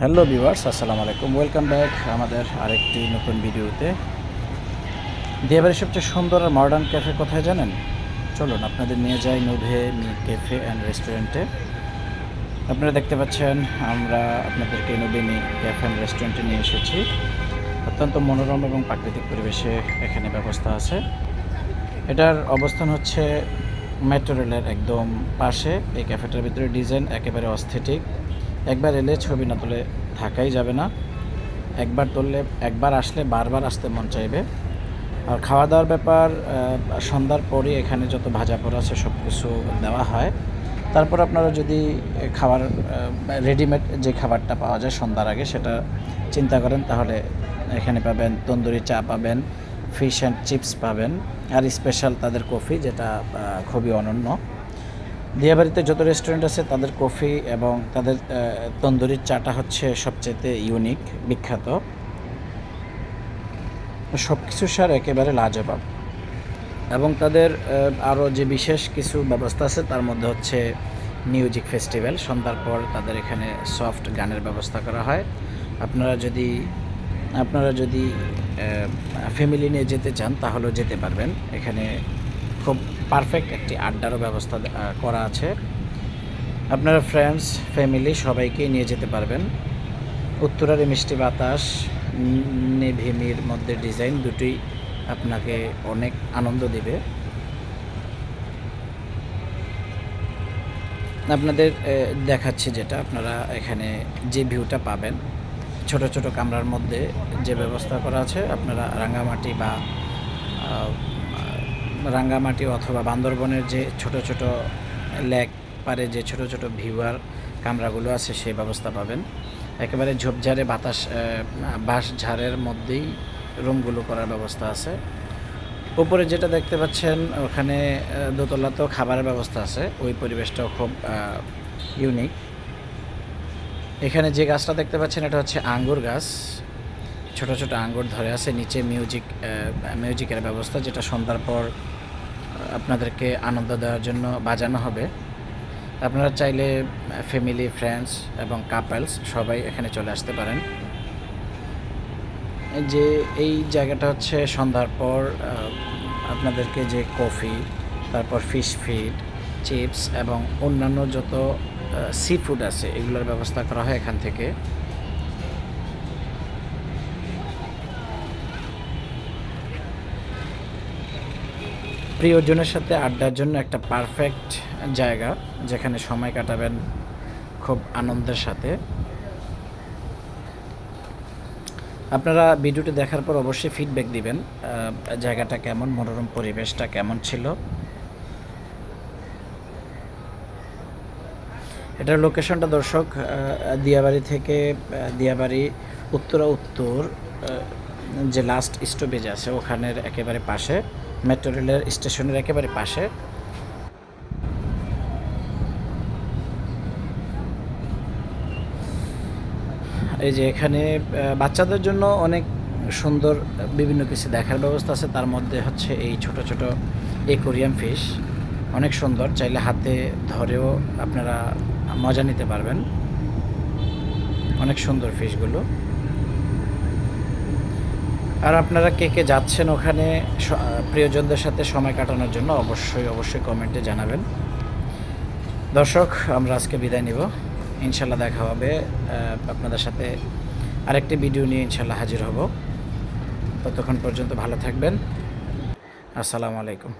Hello viewers, আসসালামু আলাইকুম। Welcome back আমাদের আরেকটি নতুন ভিডিওতে। দিয়াবাড়ির সবচেয়ে সুন্দর আর মডার্ন ক্যাফে কোথায় জানেন? চলুন, আপনাদের নিয়ে যাই নোভে মি ক্যাফে অ্যান্ড রেস্টুরেন্টে আপনারা দেখতে পাচ্ছেন, আমরা আপনাদেরকে নোভে মি ক্যাফে অ্যান্ড রেস্টুরেন্টে নিয়ে এসেছি। অত্যন্ত মনোরম এবং প্রাকৃতিক পরিবেশে এখানে ব্যবস্থা আছে। এটার অবস্থান হচ্ছে মেট্রো রেলের একদম পাশে। এই ক্যাফেটার ভিতরে ডিজাইন একেবারে অস্থেটিক। একবার এলে ছবি না তুলে থাকাই যাবে না। একবার তুললে, একবার আসলে বারবার আসতে মন চাইবে। আর খাওয়া দাওয়ার ব্যাপার সন্ধ্যার পরই এখানে যত ভাজা পোড়া আছে সব কিছু দেওয়া হয়। তারপর আপনারা যদি খাবার রেডিমেড যে খাবারটা পাওয়া যায় সন্ধ্যার আগে সেটা চিন্তা করেন, তাহলে এখানে পাবেন তন্দুরি চা পাবেন ফিশ অ্যান্ড চিপস পাবেন, আর স্পেশাল তাদের কফি যেটা খুবই অনন্য। দিয়াবাড়িতে যত রেস্টুরেন্ট আছে, তাদের কফি এবং তাদের তন্দুরির চাটা হচ্ছে সবচেয়ে ইউনিক বিখ্যাত। সব কিছু সার একেবারে লাজবাব। এবং তাদের আরও যে বিশেষ কিছু ব্যবস্থা আছে, তার মধ্যে হচ্ছে মিউজিক ফেস্টিভ্যাল সন্ধ্যার পর তাদের এখানে সফট গানের ব্যবস্থা করা হয়। আপনারা যদি আপনারা যদি ফ্যামিলি নিয়ে যেতে চান, তাহলেও যেতে পারবেন। এখানে খুব পারফেক্ট একটি আড্ডারও ব্যবস্থা করা আছে। আপনারা ফ্রেন্ডস ফ্যামিলি সবাইকেই নিয়ে যেতে পারবেন। উত্তরার মিষ্টি বাতাস নেভিমির মধ্যে ডিজাইন দুটি আপনাকে অনেক আনন্দ দেবে। আপনাদের দেখাচ্ছি যেটা, আপনারা এখানে যে ভিউটা পাবেন। ছোট ছোট কামরার মধ্যে যে ব্যবস্থা করা আছে, আপনারা রাঙ্গামাটি বা রাঙ্গামাটি অথবা বান্দরবনের যে ছোট ছোট লেক পারে যে ছোট ছোট ভিউয়ার কামরাগুলো আছে সেই ব্যবস্থা পাবেন। একেবারে ঝোপঝাড়ে বাতাস বাঁশ ঝাড়ের মধ্যেই রুমগুলো করার ব্যবস্থা আছে। উপরে যেটা দেখতে পাচ্ছেন, ওখানে দোতলাতেও খাবারের ব্যবস্থা আছে, ওই পরিবেশটাও খুব ইউনিক এখানে যে গাছটা দেখতে পাচ্ছেন, এটা হচ্ছে আঙ্গুর গাছ। ছোট ছোট আঙ্গুর ধরে আছে, নিচে মিউজিক মিউজিকের ব্যবস্থা, যেটা সন্ধ্যার পর আপনাদেরকে আনন্দ দেওয়ার জন্য বাজানো হবে। আপনারা চাইলে ফ্যামিলি ফ্রেন্ডস এবং কাপলস সবাই এখানে চলে আসতে পারেন। যে, এই জায়গাটা হচ্ছে সন্ধ্যার পর আপনাদেরকে যে কফি তারপর ফিশ ফিড চিপস এবং অন্যান্য যত সি ফুড আছে, এগুলোর ব্যবস্থা করা হয় এখান থেকে। প্রিয়জনের সাথে আড্ডার জন্য একটা পারফেক্ট জায়গা, যেখানে সময় কাটাবেন খুব আনন্দের সাথে। আপনারা ভিডিওটি দেখার পর অবশ্যই ফিডব্যাক দিবেন জায়গাটা কেমন, মনোরম পরিবেশটা কেমন ছিল। এটার লোকেশনটা দর্শক দিয়াবাড়ি থেকে দিয়াবাড়ি উত্তরা উত্তর যে লাস্ট স্টপেজ আছে, ওখানের একেবারে পাশে। মেট্রো রেলের স্টেশনের একেবারে পাশে। এই যে এখানে বাচ্চাদের জন্য অনেক সুন্দর বিভিন্ন কিছু দেখার ব্যবস্থা আছে। তার মধ্যে হচ্ছে এই ছোট ছোট একুরিয়াম ফিশ অনেক সুন্দর, চাইলে হাতে ধরেও আপনারা মজা নিতে পারবেন। অনেক সুন্দর ফিশগুলো আর আপনারা কে কে যাচ্ছেন ওখানে প্রিয়জনদের সাথে সময় কাটানোর জন্য অবশ্যই অবশ্যই কমেন্টে জানাবেন। দর্শক, আমরা আজকে বিদায় নিব। ইনশাল্লাহ দেখা হবে আপনাদের সাথে আরেকটি ভিডিও নিয়ে ইনশাল্লাহ হাজির হব। ততক্ষণ পর্যন্ত ভালো থাকবেন। আসসালামু আলাইকুম।